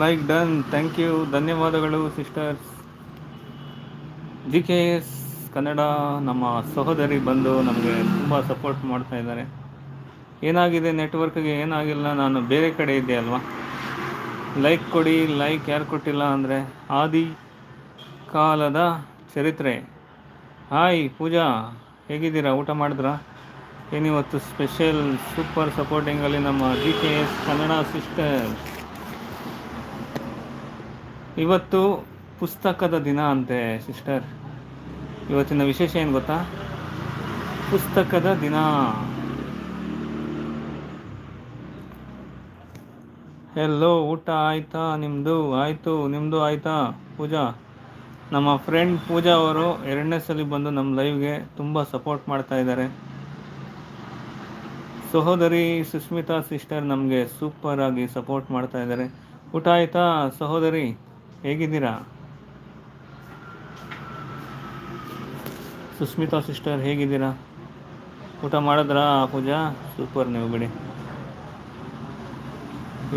Like done thank you ಧನ್ಯವಾದಗಳು sisters G K S Kannada ನಮ್ಮ ಸಹೋದರಿ ಬಂದು ನಮಗೆ ತುಂಬ ಸಪೋರ್ಟ್ ಮಾಡ್ತಾ ಇದ್ದಾರೆ. ಏನಾಗಿದೆ ನೆಟ್ವರ್ಕ್ಗೆ ಏನಾಗಿಲ್ಲ? ನಾನು ಬೇರೆ ಕಡೆ ಇದ್ದೆ ಅಲ್ವಾ? ಲೈಕ್ ಕೊಡಿ ಲೈಕ್ ಯಾರು ಕೊಟ್ಟಿಲ್ಲ ಅಂದರೆ ಆದಿ ಕಾಲದ ಚರಿತ್ರೆ. ಹಾಯ್ ಪೂಜಾ. ಹೇಗಿದ್ದೀರಾ? ಊಟ ಮಾಡಿದ್ರಾ? ಏನಿವತ್ತು ಸ್ಪೆಷಲ್ ಸೂಪರ್ ಸಪೋರ್ಟಿಂಗಲ್ಲಿ ನಮ್ಮ G K S Kannada sister ಇವತ್ತು ಪುಸ್ತಕದ ದಿನ ಅಂತೆ, ಸಿಸ್ಟರ್. ಇವತ್ತಿನ ವಿಶೇಷ ಏನು ಗೊತ್ತಾ? ಪುಸ್ತಕದ ದಿನ. ಎಲ್ಲೋ ಊಟ ಆಯ್ತಾ ನಿಮ್ಮದು ಆಯಿತು ನಿಮ್ಮದು ಆಯಿತಾ ಪೂಜಾ? ನಮ್ಮ ಫ್ರೆಂಡ್ ಪೂಜಾ ಅವರು ಎರಡನೇ ಸಲ ಬಂದು ನಮ್ಮ ಲೈವ್ಗೆ ತುಂಬ ಸಪೋರ್ಟ್ ಮಾಡ್ತಾ ಇದ್ದಾರೆ. ಸಹೋದರಿ ಸುಸ್ಮಿತಾ ಸಿಸ್ಟರ್ ನಮಗೆ ಸೂಪರ್ ಆಗಿ ಸಪೋರ್ಟ್ ಮಾಡ್ತಾ ಇದ್ದಾರೆ. ಊಟ ಆಯ್ತಾ ಸಹೋದರಿ? ಹೇಗಿದ್ದೀರಾ? ಸುಸ್ಮಿತಾ ಸಿಸ್ಟರ್, ಹೇಗಿದ್ದೀರಾ? ಊಟ ಮಾಡಿದ್ರಾ ಪೂಜಾ? ಸೂಪರ್ ನೀವು ಬಿಡಿ.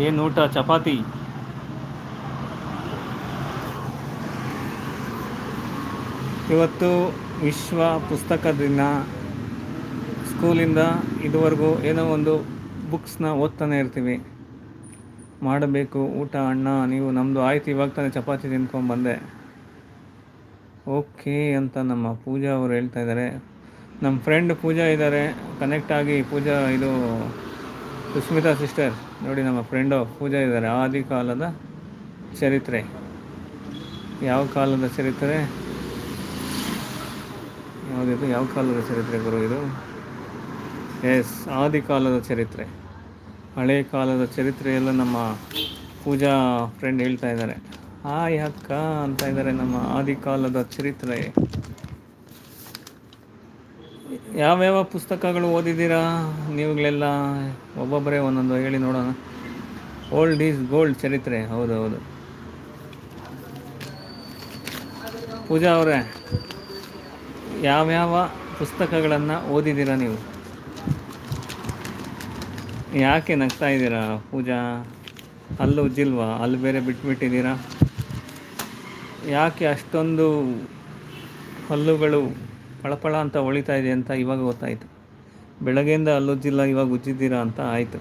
ಏನು ಊಟ, ಚಪಾತಿ? ಇವತ್ತು ವಿಶ್ವ ಪುಸ್ತಕ ದಿನ. ಸ್ಕೂಲಿಂದ ಇದುವರೆಗೂ ಏನೋ ಒಂದು ಬುಕ್ಸ್ನ ಓದ್ತಾನೆ ಇರ್ತೀವಿ. ಮಾಡಬೇಕು. ಊಟ ಅಣ್ಣ ನೀವು ನಮ್ಮದು ಆಯ್ತು, ಇವಾಗ ತಾನೇ ಚಪಾತಿ ತಿನ್ಕೊಂಡು ಬಂದೆ. ಓಕೆ ಅಂತ ನಮ್ಮ ಪೂಜಾ ಅವರು ಹೇಳ್ತಾ ಇದ್ದಾರೆ. ನಮ್ಮ ಫ್ರೆಂಡ್ ಪೂಜಾ ಇದ್ದಾರೆ. ಕನೆಕ್ಟ್ ಆಗಿ ಪೂಜಾ, ಇದು ಸುಸ್ಮಿತಾ ಸಿಸ್ಟರ್ ನೋಡಿ ನಮ್ಮ ಫ್ರೆಂಡು ಪೂಜಾ ಇದ್ದಾರೆ. ಆದಿ ಕಾಲದ ಚರಿತ್ರೆ. ಯಾವ ಕಾಲದ ಚರಿತ್ರೆ? ಯಾವುದಿದು ಯಾವ ಕಾಲದ ಚರಿತ್ರೆ ಗುರು ಇದು? ಎಸ್ ಆದಿ ಕಾಲದ ಚರಿತ್ರೆ. ಹಳೆ ಕಾಲದ ಚರಿತ್ರೆಯೆಲ್ಲ ನಮ್ಮ ಪೂಜಾ ಫ್ರೆಂಡ್ ಹೇಳ್ತಾ ಇದ್ದಾರೆ. ಹಾಯ್ ಅಕ್ಕ ಅಂತ ಇದ್ದಾರೆ ನಮ್ಮ ಆದಿ ಕಾಲದ ಚರಿತ್ರೆ. ಯಾವ್ಯಾವ ಪುಸ್ತಕಗಳು ಓದಿದ್ದೀರಾ? ನೀವುಗಳೆಲ್ಲ ಒಬ್ಬೊಬ್ಬರೇ ಒಂದೊಂದು ಹೇಳಿ ನೋಡೋಣ. ಓಲ್ಡ್ ಈಸ್ ಗೋಲ್ಡ್ ಚರಿತ್ರೆ. ಹೌದು ಹೌದು. ಪೂಜಾ ಅವರೇ, ಯಾವ್ಯಾವ ಪುಸ್ತಕಗಳನ್ನು ಓದಿದ್ದೀರಾ ನೀವು? ಯಾಕೆ ನಗ್ತಾ ಇದ್ದೀರಾ ಪೂಜಾ? ಅಲ್ಲೂ ಉಜ್ಜಿಲ್ವಾ? ಅಲ್ಲಿ ಬೇರೆ ಬಿಟ್ಬಿಟ್ಟಿದ್ದೀರಾ? ಯಾಕೆ ಅಷ್ಟೊಂದು ಹಲ್ಲುಗಳು ಪಳಪಳ ಅಂತ ಹೊಳಿತಾ ಇದೆ ಅಂತ ಇವಾಗ ಗೊತ್ತಾಯಿತು. ಬೆಳಗ್ಗೆಯಿಂದ ಅಲ್ಲುಜ್ಜಿಲ್ಲ ಇವಾಗ ಉಜ್ಜಿದ್ದೀರಾ ಅಂತ ಆಯಿತು.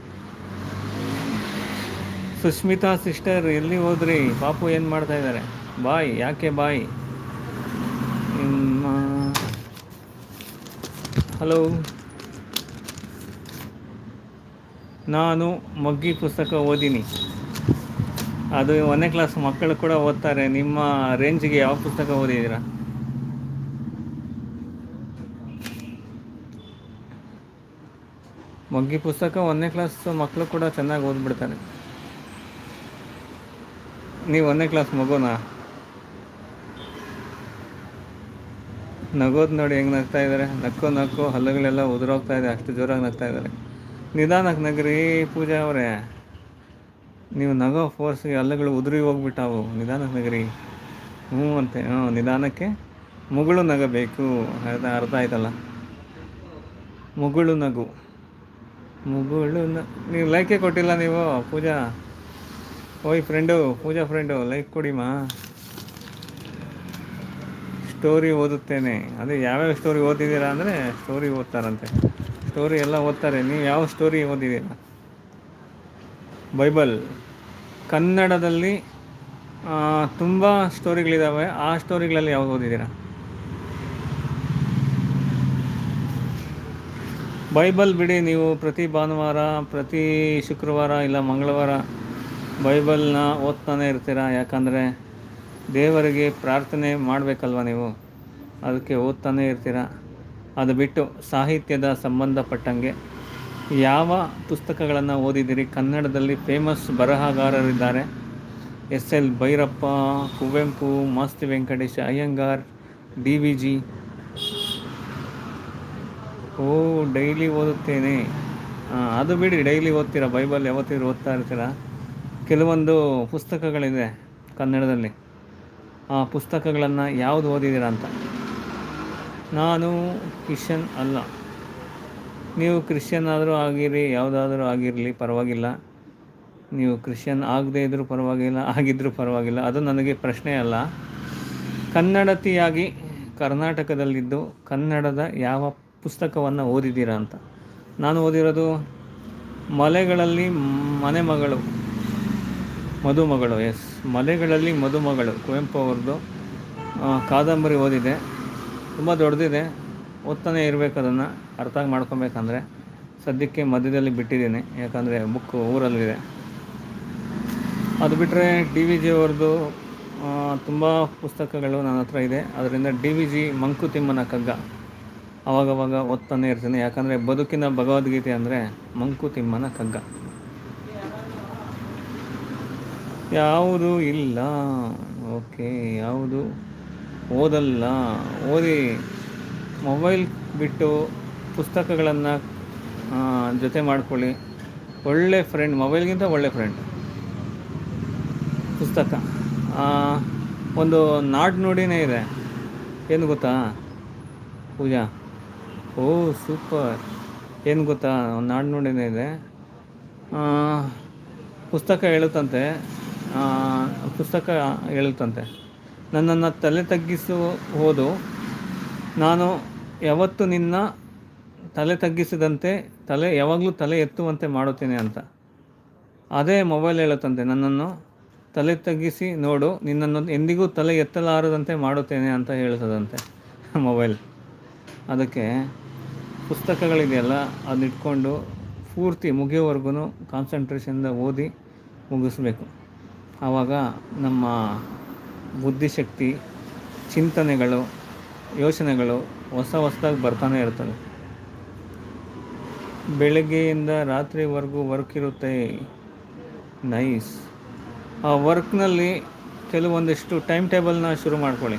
ಸುಷ್ಮಿತಾ ಸಿಸ್ಟರ್, ಎಲ್ಲಿ ಹೋದ್ರಿ? ಪಾಪು ಏನು ಮಾಡ್ತಾ ಇದ್ದಾರೆ? ಬಾಯ್, ಯಾಕೆ ಬಾಯ್? ನಿಮ್ಮ ಹಲೋ ನಾನು ಮಗ್ಗಿ ಪುಸ್ತಕ ಓದಿನಿ. ಅದು ಒಂದನೇ ಕ್ಲಾಸ್ ಮಕ್ಕಳು ಕೂಡ ಓದ್ತಾರೆ. ನಿಮ್ಮ ರೇಂಜ್ಗೆ ಯಾವ ಪುಸ್ತಕ ಓದಿದ್ದೀರಾ? ಮಗ್ಗಿ ಪುಸ್ತಕ ಒಂದನೇ ಕ್ಲಾಸ್ ಮಕ್ಕಳು ಕೂಡ ಚೆನ್ನಾಗಿ ಓದ್ಬಿಡ್ತಾರೆ. ನೀವು ಒಂದನೇ ಕ್ಲಾಸ್ ಮಗುನಾ? ನಗೋದು ನೋಡಿ ಹೆಂಗೆ ನಗ್ತಾ ಇದ್ದಾರೆ. ನಕ್ಕು ನಕ್ಕು ಹಲ್ಲುಗಳೆಲ್ಲ ಉದುರೋಗ್ತಾ ಇದೆ. ಅಷ್ಟು ಜೋರಾಗಿ ನಗ್ತಾ ಇದ್ದಾರೆ. ನಿಧಾನಕ್ಕೆ ನಗ್ರಿ ಪೂಜಾ ಅವರೇ. ನೀವು ನಗೋ ಫೋರ್ಸ್ಗೆ ಅಲ್ಲಗಳು ಉದುರಿ ಹೋಗ್ಬಿಟ್ಟಾವು. ನಿಧಾನಕ್ಕೆ ನಗರಿ. ಹ್ಞೂ ಅಂತೆ. ಹ್ಞೂ, ನಿಧಾನಕ್ಕೆ ಮುಗುಳು ನಗಬೇಕು. ಅರ್ಥ ಅರ್ಥ ಆಯ್ತಲ್ಲ. ಮುಗುಳು ನಗು. ಮುಗುಳು ನ, ನೀವು ಲೈಕೇ ಕೊಟ್ಟಿಲ್ಲ ನೀವು, ಪೂಜಾ. ಓಯ್ ಫ್ರೆಂಡು ಪೂಜಾ ಫ್ರೆಂಡು ಲೈಕ್ ಕೊಡಿಮಾ? ಸ್ಟೋರಿ ಓದುತ್ತೇನೆ. ಅದೇ ಯಾವ್ಯಾವ ಸ್ಟೋರಿ ಓದಿದ್ದೀರಾ ಅಂದರೆ ಸ್ಟೋರಿ ಓದ್ತಾರಂತೆ. ಸ್ಟೋರಿ ಎಲ್ಲ ಓದ್ತಾರೆ. ನೀವು ಯಾವ ಸ್ಟೋರಿ ಓದಿದ್ದೀರ? ಬೈಬಲ್ ಕನ್ನಡದಲ್ಲಿ ತುಂಬ ಸ್ಟೋರಿಗಳಿದ್ದಾವೆ ಆ ಸ್ಟೋರಿಗಳಲ್ಲಿ ಯಾವ್ದು ಓದಿದ್ದೀರಾ? ಬೈಬಲ್ ಬಿಡಿ. ನೀವು ಪ್ರತಿ ಭಾನುವಾರ, ಪ್ರತಿ ಶುಕ್ರವಾರ ಇಲ್ಲ ಮಂಗಳವಾರ ಬೈಬಲ್ನ ಓದ್ತಾನೆ ಇರ್ತೀರ? ಯಾಕಂದರೆ ದೇವರಿಗೆ ಪ್ರಾರ್ಥನೆ ಮಾಡಬೇಕಲ್ವ ನೀವು? ಅದಕ್ಕೆ ಓದ್ತಾನೆ ಇರ್ತೀರ? ಅದು ಬಿಟ್ಟು ಸಾಹಿತ್ಯದ ಸಂಬಂಧಪಟ್ಟಂಗೆ ಯಾವ ಪುಸ್ತಕಗಳನ್ನು ಓದಿದ್ದೀರಿ ಕನ್ನಡದಲ್ಲಿ famous ಬರಹಗಾರರಿದ್ದಾರೆ. S L Bhyrappa, Kuvempu, Masti Venkatesha, Iyengar, D V G. ಓ, ಡೈಲಿ ಓದುತ್ತೇನೆ. ಅದು ಬಿಡಿ, ಡೈಲಿ ಓದ್ತೀರ? ಬೈಬಲ್ ಯಾವತ್ತಿದ್ರು ಓದ್ತಾ ಇರ್ತೀರಾ ಕೆಲವೊಂದು ಪುಸ್ತಕಗಳಿದೆ ಕನ್ನಡದಲ್ಲಿ. ಆ ಪುಸ್ತಕಗಳನ್ನು ಯಾವುದು ಓದಿದ್ದೀರಾ ಅಂತ? ನಾನು ಕ್ರಿಶ್ಚಿಯನ್ ಅಲ್ಲ. ನೀವು ಕ್ರಿಶ್ಚಿಯನ್ ಆದರೂ ಆಗಿರಿ, ಯಾವುದಾದ್ರೂ ಆಗಿರಲಿ, ಪರವಾಗಿಲ್ಲ. ನೀವು ಕ್ರಿಶ್ಚಿಯನ್ ಆಗದೇ ಇದ್ದರೂ ಪರವಾಗಿಲ್ಲ ಆಗಿದ್ದರೂ ಪರವಾಗಿಲ್ಲ. ಅದು ನನಗೆ ಪ್ರಶ್ನೆ ಅಲ್ಲ. ಕನ್ನಡತಿಯಾಗಿ ಕರ್ನಾಟಕದಲ್ಲಿದ್ದು ಕನ್ನಡದ ಯಾವ ಪುಸ್ತಕವನ್ನು ಓದಿದ್ದೀರಾ ಅಂತ. ನಾನು ಓದಿರೋದು ಮಲೆಗಳಲ್ಲಿ ಮನೆಮಗಳು, ಮದುಮಗಳು ಎಸ್ ಮಲೆಗಳಲ್ಲಿ ಮದುಮಗಳು, ಕುವೆಂಪು ಅವ್ರದ್ದು ಕಾದಂಬರಿ ಓದಿದೆ ತುಂಬ ದೊಡ್ಡದಿದೆ. ಓದ್ತಾನೆ ಇರಬೇಕು ಅದನ್ನು. ಅರ್ಥ ಮಾಡ್ಕೊಬೇಕಂದ್ರೆ ಸದ್ಯಕ್ಕೆ ಮಧ್ಯದಲ್ಲಿ ಬಿಟ್ಟಿದ್ದೀನಿ. ಯಾಕಂದರೆ ಬುಕ್ ಊರಲ್ಲಿದೆ. ಅದು ಬಿಟ್ಟರೆ ಡಿ ವಿ ಜಿ ಅವ್ರದ್ದು ತುಂಬ ಪುಸ್ತಕಗಳು ನನ್ನ ಹತ್ರ ಇದೆ. ಅದರಿಂದ ಡಿ ವಿ ಜಿ ಮಂಕುತಿಮ್ಮನ ಕಗ್ಗ. ಅವಾಗವಾಗ ಓದ್ತಾನೆ ಇರ್ತೀನಿ. ಯಾಕಂದರೆ ಬದುಕಿನ ಭಗವದ್ಗೀತೆ ಅಂದರೆ ಮಂಕುತಿಮ್ಮನ ಕಗ್ಗ. ಯಾವುದು ಇಲ್ಲ. ಓಕೆ, ಯಾವುದು? ಓದಲ್ಲ, ಓದಿ ಮೊಬೈಲ್ ಬಿಟ್ಟು ಪುಸ್ತಕಗಳನ್ನು ಜೊತೆ ಮಾಡ್ಕೊಳ್ಳಿ. ಒಳ್ಳೆ ಫ್ರೆಂಡ್ ಮೊಬೈಲ್ಗಿಂತ ಒಳ್ಳೆ ಫ್ರೆಂಡ್ ಪುಸ್ತಕ. ಒಂದು ನಾಡು ನೋಡಿನೇ ಇದೆ. ಏನು ಗೊತ್ತಾ? ಪೂಜಾ? ಓ, ಸೂಪರ್. ಏನು ಗೊತ್ತಾ? ಒಂದು ನಾಡು ನೋಡಿನೇ ಇದೆ. ಪುಸ್ತಕ ಹೇಳುತ್ತಂತೆ. ಪುಸ್ತಕ ಹೇಳುತ್ತಂತೆ. ನನ್ನನ್ನು ತಲೆ ತಗ್ಗಿಸು ಹೋದು. ನಾನು ಯಾವತ್ತು ನಿನ್ನ ತಲೆ ತಗ್ಗಿಸಿದಂತೆ, ತಲೆ ಯಾವಾಗಲೂ ತಲೆ ಎತ್ತುವಂತೆ ಮಾಡುತ್ತೇನೆ ಅಂತ. ಅದೇ ಮೊಬೈಲ್ ಹೇಳುತ್ತಂತೆ ನನ್ನನ್ನು ತಲೆ ತಗ್ಗಿಸಿ ನೋಡು, ನಿನ್ನನ್ನು ಎಂದಿಗೂ ತಲೆ ಎತ್ತಲಾರದಂತೆ ಮಾಡುತ್ತೇನೆ ಅಂತ ಹೇಳ್ತದಂತೆ ಮೊಬೈಲ್. ಅದಕ್ಕೆ ಪುಸ್ತಕಗಳಿದೆಯಲ್ಲ ಅದನ್ನಿಟ್ಕೊಂಡು ಪೂರ್ತಿ ಮುಗಿಯೋವರೆಗೂ ಕಾನ್ಸಂಟ್ರೇಷನ್ದ ಓದಿ ಮುಗಿಸ್ಬೇಕು. ಆವಾಗ ನಮ್ಮ ಬುದ್ಧಿಶಕ್ತಿ, ಚಿಂತನೆಗಳು, ಯೋಚನೆಗಳು ಹೊಸ ಹೊಸದಾಗಿ ಬರ್ತಾನೆ ಇರ್ತವೆ. ಬೆಳಗ್ಗೆಯಿಂದ ರಾತ್ರಿವರೆಗೂ ವರ್ಕ್ ಇರುತ್ತೆ. ನೈಸ್. ಆ ವರ್ಕ್ನಲ್ಲಿ ಕೆಲವೊಂದಿಷ್ಟು ಟೈಮ್ ಟೇಬಲ್ನ ಶುರು ಮಾಡ್ಕೊಳ್ಳಿ.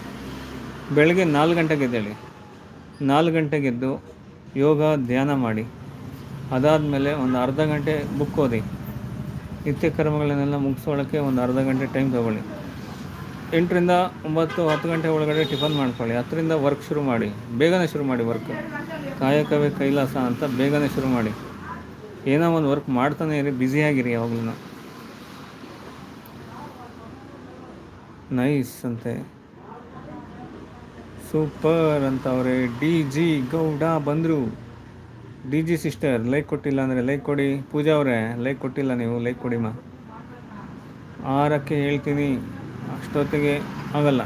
ಬೆಳಗ್ಗೆ ನಾಲ್ಕು ಗಂಟೆಗೆ ಎದ್ದೇಳಿ. ನಾಲ್ಕು ಗಂಟೆಗೆದ್ದು ಯೋಗ, ಧ್ಯಾನ ಮಾಡಿ. ಅದಾದ ಮೇಲೆ ಒಂದು ಅರ್ಧ ಗಂಟೆ ಬುಕ್ ಓದಿ. ನಿತ್ಯ ಕರ್ಮಗಳನ್ನೆಲ್ಲ ಮುಗಿಸೋಳಕ್ಕೆ ಒಂದು ಅರ್ಧ ಗಂಟೆ ಟೈಮ್ ತೊಗೊಳ್ಳಿ. ಎಂಟರಿಂದ ಒಂಬತ್ತು, ಹತ್ತು ಗಂಟೆ ಒಳಗಡೆ ಟಿಫನ್ ಮಾಡ್ಕೊಳ್ಳಿ. ಹತ್ತರಿಂದ ವರ್ಕ್ ಶುರು ಮಾಡಿ. ಬೇಗನೆ ಶುರು ಮಾಡಿ ವರ್ಕ್ ಕಾಯಕವೇ ಕೈಲಾಸ ಅಂತ ಬೇಗನೆ ಶುರು ಮಾಡಿ. ಏನೋ ಒಂದು ವರ್ಕ್ ಮಾಡ್ತಾನೆ ಇರಿ ಬ್ಯುಸಿಯಾಗಿರಿ ಯಾವಾಗಲೂ. ನೈಸ್ ಅಂತೆ. ಸೂಪರ್ ಅಂತ ಅವರೇ. ಡಿ ಜಿ ಗೌಡ ಬಂದರು. ಡಿ ಜಿ ಸಿಸ್ಟರ್ ಲೈಕ್ ಕೊಟ್ಟಿಲ್ಲ ಅಂದರೆ ಲೈಕ್ ಕೊಡಿ. ಪೂಜಾ ಅವರೇ ಲೈಕ್ ಕೊಟ್ಟಿಲ್ಲ ನೀವು ಲೈಕ್ ಕೊಡಿಮ್ಮ ಆರಕ್ಕೆ ಹೇಳ್ತೀನಿ. ಅಷ್ಟೊತ್ತಿಗೆ ಆಗಲ್ಲ.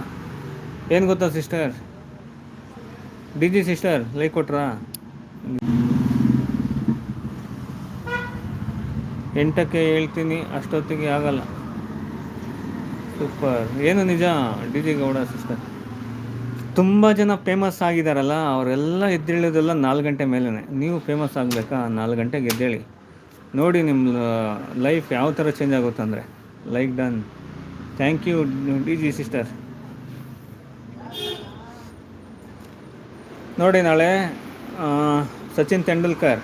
ಏನು ಗೊತ್ತಾ sister? D G sister, like ಕೊಟ್ರಾ? ಎಂಟಕ್ಕೆ ಹೇಳ್ತೀನಿ, ಅಷ್ಟೊತ್ತಿಗೆ ಆಗಲ್ಲ. ಸೂಪರ್. ಏನು ನಿಜ? D G Gowda sister. ತುಂಬ ಜನ ಫೇಮಸ್ ಆಗಿದ್ದಾರಲ್ಲ ಅವರೆಲ್ಲ ಎದ್ದೇಳೋದೆಲ್ಲ ನಾಲ್ಕು ಗಂಟೆ ಮೇಲೇ ನೀವು ಫೇಮಸ್ ಆಗಬೇಕಾ? ನಾಲ್ಕು ಗಂಟೆಗೆ ಎದ್ದೇಳಿ. ನೋಡಿ ನಿಮ್ಮ ಲೈಫ್ ಯಾವ ಥರ change ಆಗುತ್ತಂದರೆ like done thank you D G sister ನೋಡಿ ನಾಳೆ ಸಚಿನ್ ತೆಂಡೂಲ್ಕರ್,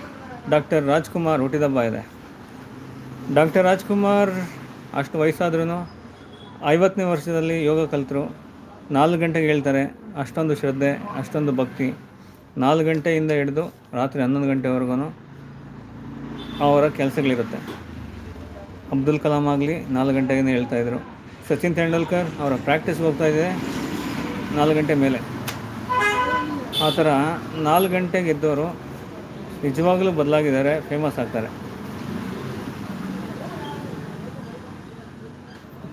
ಡಾಕ್ಟರ್ ರಾಜ್ಕುಮಾರ್ ಹುಟ್ಟಿದಬ್ಬ ಇದೆ. ಡಾಕ್ಟರ್ ರಾಜ್ಕುಮಾರ್ ಅಷ್ಟು ವಯಸ್ಸಾದ್ರೂ ಐವತ್ತನೇ ವರ್ಷದಲ್ಲಿ ಯೋಗ ಕಲಿತರು. ನಾಲ್ಕು ಗಂಟೆಗೆ ಹೇಳ್ತಾರೆ, ಅಷ್ಟೊಂದು ಶ್ರದ್ಧೆ, ಅಷ್ಟೊಂದು ಭಕ್ತಿ. ನಾಲ್ಕು ಗಂಟೆಯಿಂದ ಹಿಡಿದು ರಾತ್ರಿ ಹನ್ನೊಂದು ಗಂಟೆವರೆಗೂ ಅವರ ಕೆಲಸಗಳಿರುತ್ತೆ. ಅಬ್ದುಲ್ ಕಲಾಂ ಆಗಲಿ ನಾಲ್ಕು ಗಂಟೆಗೆ ಹೇಳ್ತಾಯಿದ್ರು ಸಚಿನ್ ತೆಂಡೂಲ್ಕರ್ ಅವರ ಪ್ರಾಕ್ಟೀಸ್ ಹೋಗ್ತಾ ಇದೆ. ನಾಲ್ಕು ಗಂಟೆ ಮೇಲೆ. ಆ ಥರ ನಾಲ್ಕು ಗಂಟೆಗೆ ಇದ್ದವರು ನಿಜವಾಗಲೂ ಬದಲಾಗಿದ್ದಾರೆ ಫೇಮಸ್ ಆಗ್ತಾರೆ.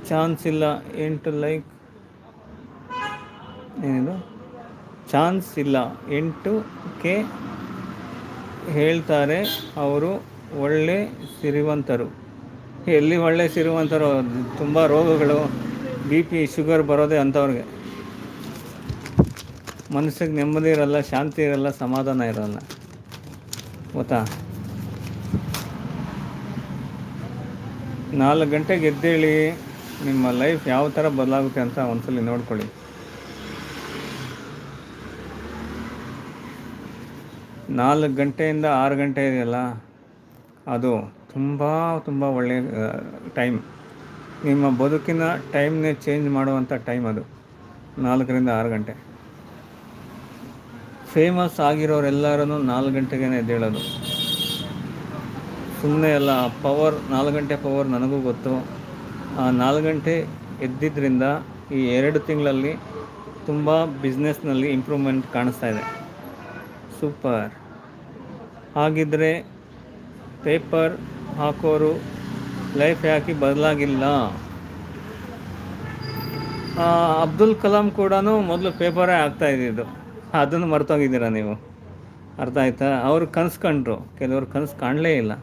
ಚಾನ್ಸ್ ಇಲ್ಲ, ಎಂಟು ಲೈಕ್ ಏನಿದು? ಚಾನ್ಸ್ ಇಲ್ಲ, ಎಂಟು ಕೆ ಹೇಳ್ತಾರೆ ಅವರು ಒಳ್ಳೆ ಸಿರಿವಂತರು. ಎಲ್ಲಿ ಒಳ್ಳೆ ಸಿರುವಂಥವ್ರು ತುಂಬ ರೋಗಗಳು, ಬಿ ಪಿ, ಶುಗರ್ ಬರೋದೇ ಅಂಥವ್ರಿಗೆ. ಮನಸ್ಸಿಗೆ ನೆಮ್ಮದಿ ಇರಲ್ಲ, ಶಾಂತಿ ಇರಲ್ಲ, ಸಮಾಧಾನ ಇರಲ್ಲ. ಗೊತ್ತಾ? ನಾಲ್ಕು ಗಂಟೆಗೆ ಎದ್ದೇಳಿ ನಿಮ್ಮ ಲೈಫ್ ಯಾವ ಥರ ಬದಲಾಗುತ್ತೆ ಅಂತ ಒಂದ್ಸಲಿ ನೋಡ್ಕೊಳ್ಳಿ. ನಾಲ್ಕು ಗಂಟೆಯಿಂದ ಆರು ಗಂಟೆ ಇದೆಯಲ್ಲ, ಅದು ತುಂಬ ತುಂಬ ಒಳ್ಳೆಯ ಟೈಮ್ ನಿಮ್ಮ ಬದುಕಿನ ಟೈಮ್ನೇ ಚೇಂಜ್ ಮಾಡುವಂಥ ಟೈಮ್ ಅದು. ನಾಲ್ಕರಿಂದ ಆರು ಗಂಟೆ. ಫೇಮಸ್ ಆಗಿರೋರೆಲ್ಲರೂ ನಾಲ್ಕು ಗಂಟೆಗೇನೆ ಎದ್ದೇಳೋದು. ಸುಮ್ಮನೆ ಎಲ್ಲ ಪವರ್ ನಾಲ್ಕು ಗಂಟೆ ಪವರ್ ನನಗೂ ಗೊತ್ತು. ಆ ನಾಲ್ಕು ಗಂಟೆ ಎದ್ದಿದ್ದರಿಂದ ಈ ಎರಡು ತಿಂಗಳಲ್ಲಿ ತುಂಬ ಬಿಸ್ನೆಸ್ನಲ್ಲಿ ಇಂಪ್ರೂವ್ಮೆಂಟ್ ಕಾಣಿಸ್ತಾ ಇದೆ. ಸೂಪರ್ ಹಾಗಿದ್ದರೆ ಪೇಪರ್ ಹಾಕೋರು ಲೈಫ್ ಯಾಕೆ ಬದಲಾಗಿಲ್ಲ? ಅಬ್ದುಲ್ ಕಲಾಂ ಕೂಡ ಮೊದಲು ಪೇಪರೇ ಆಗ್ತಾ ಇದ್ದಿದ್ದು. ಅದನ್ನು ಮರ್ತೋಗಿದ್ದೀರಾ ನೀವು? ಅರ್ಥ ಆಯ್ತಾ? ಅವರು ಕನಸು ಕಂಡ್ರು ಕೆಲವರು ಕನಸು ಕಾಣಲೇ ಇಲ್ಲ.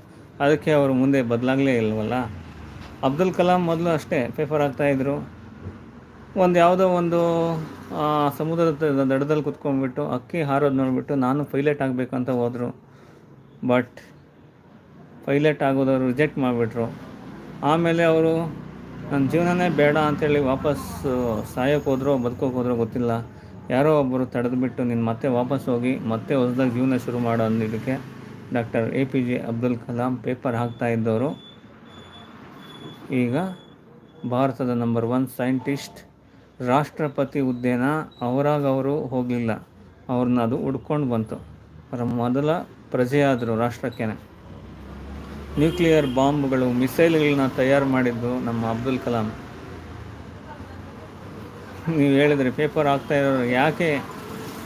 ಅದಕ್ಕೆ ಅವರು ಮುಂದೆ ಬದಲಾಗಲೇ ಇಲ್ವಲ್ಲ? ಅಬ್ದುಲ್ ಕಲಾಂ ಮೊದಲು ಅಷ್ಟೇ ಪೇಪರ್ ಆಗ್ತಾಯಿದ್ರು ಒಂದು ಯಾವುದೋ ಒಂದು ಸಮುದ್ರದ ದಡದಲ್ಲಿ ಕುತ್ಕೊಂಡ್ಬಿಟ್ಟು, ಅಕ್ಕಿ ಹಾರೋದು ನೋಡಿಬಿಟ್ಟು, ನಾನು ಪೈಲಟ್ ಆಗಬೇಕಂತ ಹೋದರು. ಬಟ್ ಪೈಲಟ್ ಆಗೋದವರು ರಿಜೆಕ್ಟ್ ಮಾಡಿಬಿಟ್ರು. ಆಮೇಲೆ ಅವರು ನನ್ನ ಜೀವನನೇ ಬೇಡ ಅಂತೇಳಿ ವಾಪಸ್ ಸಾಯೋಕೆ ಹೋದ್ರೋ, ಬದುಕೋಕೆ ಹೋದ್ರೋ ಗೊತ್ತಿಲ್ಲ. ಯಾರೋ ಒಬ್ಬರು ತಡೆದುಬಿಟ್ಟು ನೀನು ಮತ್ತೆ ವಾಪಸ್ ಹೋಗಿ, ಮತ್ತೆ ಹೊಸದಾಗಿ ಜೀವನ ಶುರು ಮಾಡೋ ಅಂದಿದ್ದಕ್ಕೆ doctor A P J Abdul Kalam paper ಹಾಕ್ತಾ ಇದ್ದವರು. ಈಗ ಭಾರತದ ನಂಬರ್ ಒನ್ ಸೈಂಟಿಸ್ಟ್ ರಾಷ್ಟ್ರಪತಿ ಹುದ್ದೆನ ಅವರಾಗವರು ಹೋಗಲಿಲ್ಲ. ಅವ್ರನ್ನ ಅದು ಹುಡ್ಕೊಂಡು ಬಂತು. ಅವರ ಮೊದಲ ಪ್ರಜೆಯಾದರು ರಾಷ್ಟ್ರಕ್ಕೇನೆ. ನ್ಯೂಕ್ಲಿಯರ್ ಬಾಂಬ್ಗಳು ಮಿಸೈಲ್ಗಳನ್ನ ತಯಾರು ಮಾಡಿದ್ದು ನಮ್ಮ ಅಬ್ದುಲ್ ಕಲಾಂ. ನೀವು ಹೇಳಿದ್ರಿ ಪೇಪರ್ ಆಗ್ತಾ ಇರೋರು ಯಾಕೆ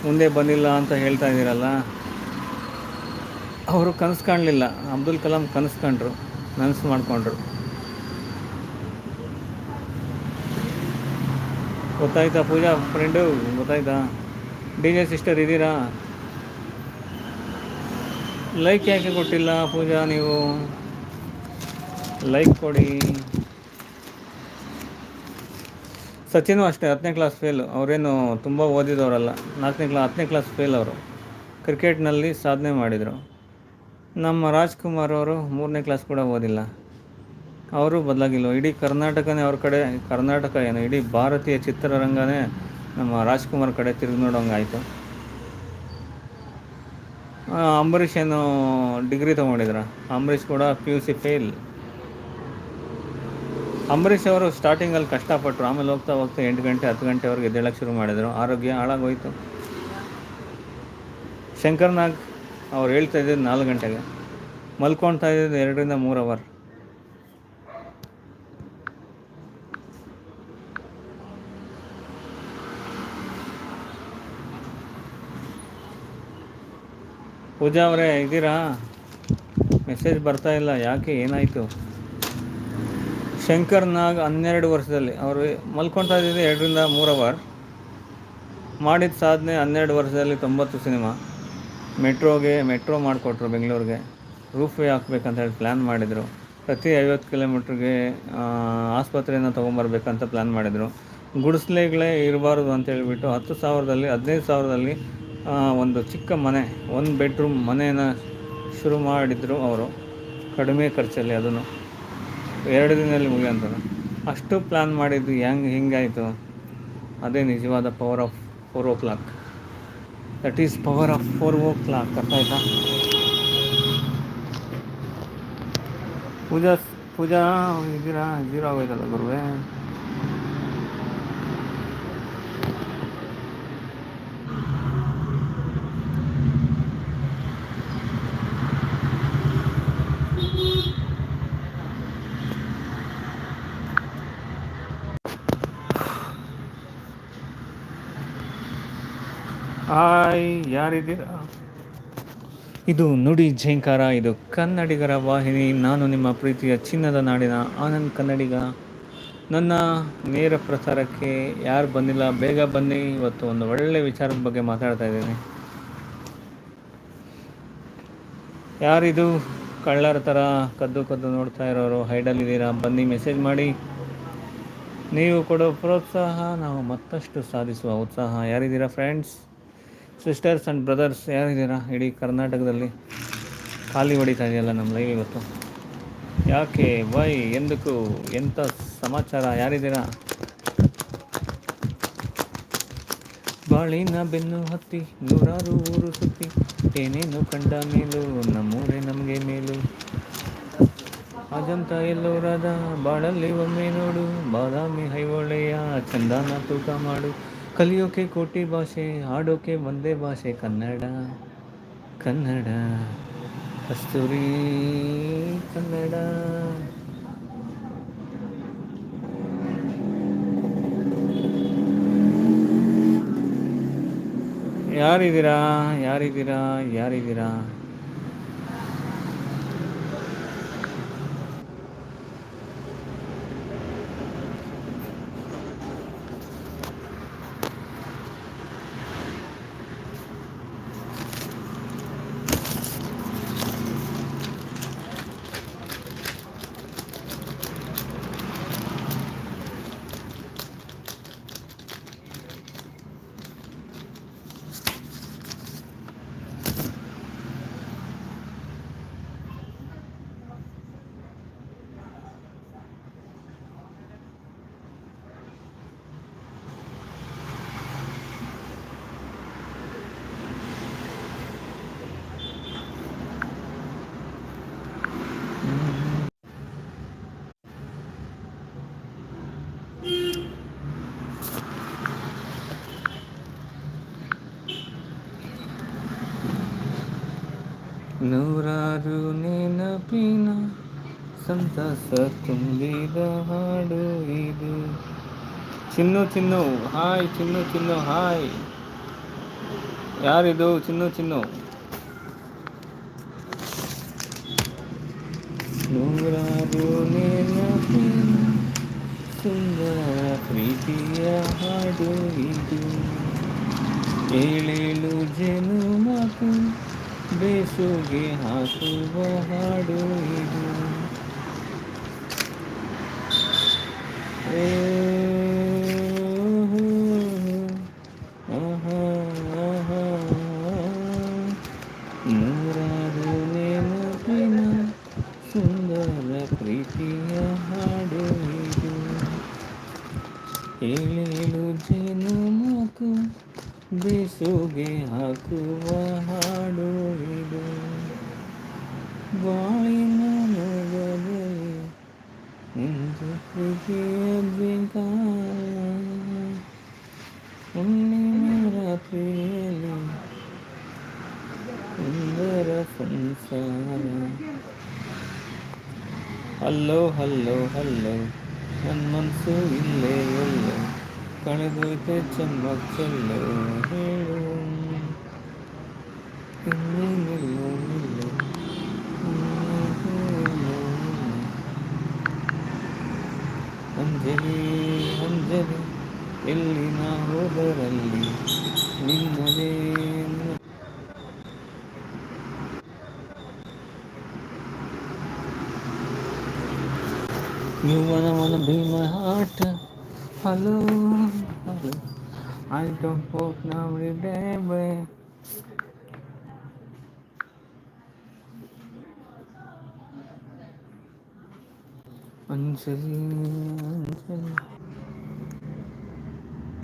ಮುಂದೆ ಬಂದಿಲ್ಲ ಅಂತ ಹೇಳ್ತಾ ಇದ್ದೀರಲ್ಲ? ಅವರು ಕನಸು ಕಾಣಲಿಲ್ಲ. ಅಬ್ದುಲ್ ಕಲಾಂ ಕನಸು ಕಂಡ್ರು ನನಸು ಮಾಡಿಕೊಂಡ್ರು. ಗೊತ್ತಾಯ್ತಾ ಪೂಜಾ ಫ್ರೆಂಡು? ಗೊತ್ತಾಯ್ತಾ? ಡಿ ಜೆ ಸಿಸ್ಟರ್ ಇದ್ದೀರಾ? ಲೈಕ್ ಯಾಕೆ ಕೊಟ್ಟಿಲ್ಲ ಪೂಜಾ ನೀವು? ಲೈಕ್ ಕೊಡಿ. ಸಚಿನು ಅಷ್ಟೇ, ಹತ್ತನೇ ಕ್ಲಾಸ್ ಫೇಲ್ ಅವರೇನು ತುಂಬ ಓದಿದವರಲ್ಲ. ನಾಲ್ಕನೇ ಕ್ಲಾ ಹತ್ತನೇ ಕ್ಲಾಸ್ ಫೇಲ್ ಅವರು. ಕ್ರಿಕೆಟ್ನಲ್ಲಿ ಸಾಧನೆ ಮಾಡಿದರು. ನಮ್ಮ ರಾಜ್ಕುಮಾರ್ ಅವರು ಮೂರನೇ ಕ್ಲಾಸ್ ಕೂಡ ಓದಿಲ್ಲ. ಅವರು ಬದಲಾಗಿಲ್ಲ. ಇಡೀ ಕರ್ನಾಟಕನೇ ಅವ್ರ ಕಡೆ, ಕರ್ನಾಟಕ ಏನು, ಇಡೀ ಭಾರತೀಯ ಚಿತ್ರರಂಗನೇ ನಮ್ಮ ರಾಜ್ಕುಮಾರ್ ಕಡೆ ತಿರುಗಿ ನೋಡೋಂಗೆ ಆಯಿತು. ಅಂಬರೀಷ್ ಏನು ಡಿಗ್ರಿ ತೊಗೊಂಡಿದ್ರ? ಅಂಬರೀಷ್ ಕೂಡ P U C fail Ambareesh ಅವರು ಸ್ಟಾರ್ಟಿಂಗಲ್ಲಿ ಕಷ್ಟಪಟ್ಟರು ಆಮೇಲೆ ಹೋಗ್ತಾ ಹೋಗ್ತಾ ಎಂಟು ಗಂಟೆ, ಹತ್ತು ಗಂಟೆವರೆಗೆ ಎದ್ದೇಳಕ್ಕೆ ಶುರು ಮಾಡಿದರು. ಆರೋಗ್ಯ ಹಾಳಾಗೋಯ್ತು. ಶಂಕರ್ನಾಗ್ ಅವ್ರು ಹೇಳ್ತಾ ಇದ್ದಿದ್ದು ನಾಲ್ಕು ಗಂಟೆಗೆ. ಮಲ್ಕೊಳ್ತಾ ಇದ್ದಿದ್ದು ಎರಡರಿಂದ ಮೂರು ಅವರ್ ಪೂಜಾ ಅವರೇ, ಇದ್ದೀರಾ? ಮೆಸೇಜ್ ಬರ್ತಾ ಇಲ್ಲ. ಯಾಕೆ? ಏನಾಯಿತು? ಶಂಕರ್ ನಾಗ್ ಹನ್ನೆರಡು ವರ್ಷದಲ್ಲಿ. ಅವರು ಮಲ್ಕೊಳ್ತಾ ಇದ್ದಿದ್ದು ಎರಡರಿಂದ ಮೂರು ಅವರ್. ಮಾಡಿದ ಸಾಧನೆ ಹನ್ನೆರಡು ವರ್ಷದಲ್ಲಿ ತೊಂಬತ್ತು ಸಿನಿಮಾ. ಮೆಟ್ರೋಗೆ, ಮೆಟ್ರೋ ಮಾಡಿಕೊಟ್ರು ಬೆಂಗಳೂರಿಗೆ. ರೂಫ್ ವೇ ಹಾಕ್ಬೇಕಂತ ಹೇಳಿ ಪ್ಲ್ಯಾನ್ ಮಾಡಿದರು. ಪ್ರತಿ ಐವತ್ತು ಕಿಲೋಮೀಟ್ರಿಗೆ ಆಸ್ಪತ್ರೆಯನ್ನು ತೊಗೊಂಬರ್ಬೇಕಂತ ಪ್ಲ್ಯಾನ್ ಮಾಡಿದರು. ಗುಡಿಸ್ಲೆಗಳೇ ಇರಬಾರ್ದು ಅಂತ ಹೇಳಿಬಿಟ್ಟು ಹತ್ತು ಸಾವಿರದಲ್ಲಿ, ಹದಿನೈದು ಸಾವಿರದಲ್ಲಿ ಒಂದು ಚಿಕ್ಕ ಮನೆ, ಒಂದು ಬೆಡ್ರೂಮ್ ಮನೆಯನ್ನು ಶುರು ಮಾಡಿದರು ಅವರು. ಕಡಿಮೆ ಖರ್ಚಲ್ಲಿ ಅದನ್ನು. ಎರಡು ದಿನದಲ್ಲಿ ಮುಗಿಯಂತದ ಅಷ್ಟು ಪ್ಲ್ಯಾನ್ ಮಾಡಿದ್ದು ಹೆಂಗೆ, ಹಿಂಗಾಯಿತು? ಅದೇ ನಿಜವಾದ power of four o'clock that is power of four o'clock ಅರ್ಥ ಆಯ್ತಾ ಪೂಜಾ ಪೂಜಾ, ಇದ್ದೀರಾ? ಜೀರೋ ಆಗೋಯ್ತಲ್ಲ ಗುರುವೆ ಹಾಯ್ ಯಾರಿದ್ದೀರಾ ಇದು ನುಡಿ ಝೇಂಕಾರ, ಇದು ಕನ್ನಡಿಗರ ವಾಹಿನಿ. ನಾನು ನಿಮ್ಮ ಪ್ರೀತಿಯ ಚಿನ್ನದ ನಾಡಿನ ಆನಂದ್ ಕನ್ನಡಿಗ. ನನ್ನ ನೇರ ಪ್ರಸಾರಕ್ಕೆ ಯಾರು ಬಂದಿಲ್ಲ, ಬೇಗ ಬನ್ನಿ. ಇವತ್ತು ಒಂದು ಒಳ್ಳೆಯ ವಿಚಾರದ ಬಗ್ಗೆ ಮಾತಾಡ್ತಾ ಇದ್ದೀನಿ. ಯಾರಿದು ಕಳ್ಳರ ಥರ ಕದ್ದು ಕದ್ದು ನೋಡ್ತಾ ಇರೋರು ಹೈಡಲ್ಲಿದ್ದೀರಾ ಬನ್ನಿ ಮೆಸೇಜ್ ಮಾಡಿ. ನೀವು ಕೊಡೋ ಪ್ರೋತ್ಸಾಹ ನಾವು ಮತ್ತಷ್ಟು ಸಾಧಿಸುವ ಉತ್ಸಾಹ. ಯಾರಿದ್ದೀರಾ ಫ್ರೆಂಡ್ಸ್ ಸಿಸ್ಟರ್ಸ್ ಆ್ಯಂಡ್ ಬ್ರದರ್ಸ್ ಯಾರಿದ್ದೀರಾ? ಇಡೀ ಕರ್ನಾಟಕದಲ್ಲಿ ಖಾಲಿ ಹೊಡಿತಾ ಇದೆಯಲ್ಲ ನಮ್ಮ ಲೈವ್ ಇವತ್ತು? ಯಾಕೆ? ವೈ ಎಂದಕ್ಕೂ? ಎಂಥ ಸಮಾಚಾರ? ಯಾರಿದ್ದೀರಾ? ಬಾಳಿನ ಬೆನ್ನು ಹತ್ತಿ, ನೂರಾರು ಊರು ಸುತ್ತಿ, ಏನೇನು ಕಂಡ ಮೇಲು, ನಮ್ಮೂರೇ ನಮಗೆ ಮೇಲು. ಅಜಂತ ಎಲ್ಲೋರಾದ ಬಾಳಲ್ಲಿ ಒಮ್ಮೆ ನೋಡು, ಬಾದಾಮಿ ಹೈವೊಳೆಯ ಚಂದನ ತೂಕ ಮಾಡು. ಕಲಿಯೋಕೆ ಕೋಟಿ ಭಾಷೆ ಹಾಡೋಕೆ ಒಂದೇ ಭಾಷೆ ಕನ್ನಡ ಕನ್ನಡ. ಕಸ್ತೂರಿ ಕನ್ನಡ. ಯಾರಿದ್ದೀರಾ? ಯಾರಿದ್ದೀರಾ? ಯಾರಿದ್ದೀರಾ? ನೂರಾರು ನೆನಪಿನ ಸಂತಸ ತುಂಬಿದ ಹಾಡು ಇದು. Chinnu Chinnu, hi Chinnu Chinnu, hi. ಯಾರಿದು ಚಿನ್ನು ಚಿನ್ನು? ನೂರಾರು ನೆನಪಿನ ಸುಂದರ ಪ್ರೀತಿಯ ಹಾಡು ಇದು. ಏಳೇಳು ಜನುಮಕು ಬೇಸುಗೆ ಹಾಕುವ ಹಾಡು ಇದು ഹലോ ഹലോ ഹലോ. മൻസു ഇല്ലേ കണിതോയ്ത്തെ ചെമ്പച്ചല്ലോ ഹേളോ. ಎಲ್ಲಿ ನಾ ಹೋದರಲ್ಲಿ ನಿನ್ನದೇ You wanna wanna be my heart? Hello, hello. I don't walk now every day, way. Anjali Anjali Anjali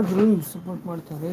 ಯಾರು ಸಪೋರ್ಟ್ ಮಾಡ್ತಾರೆ?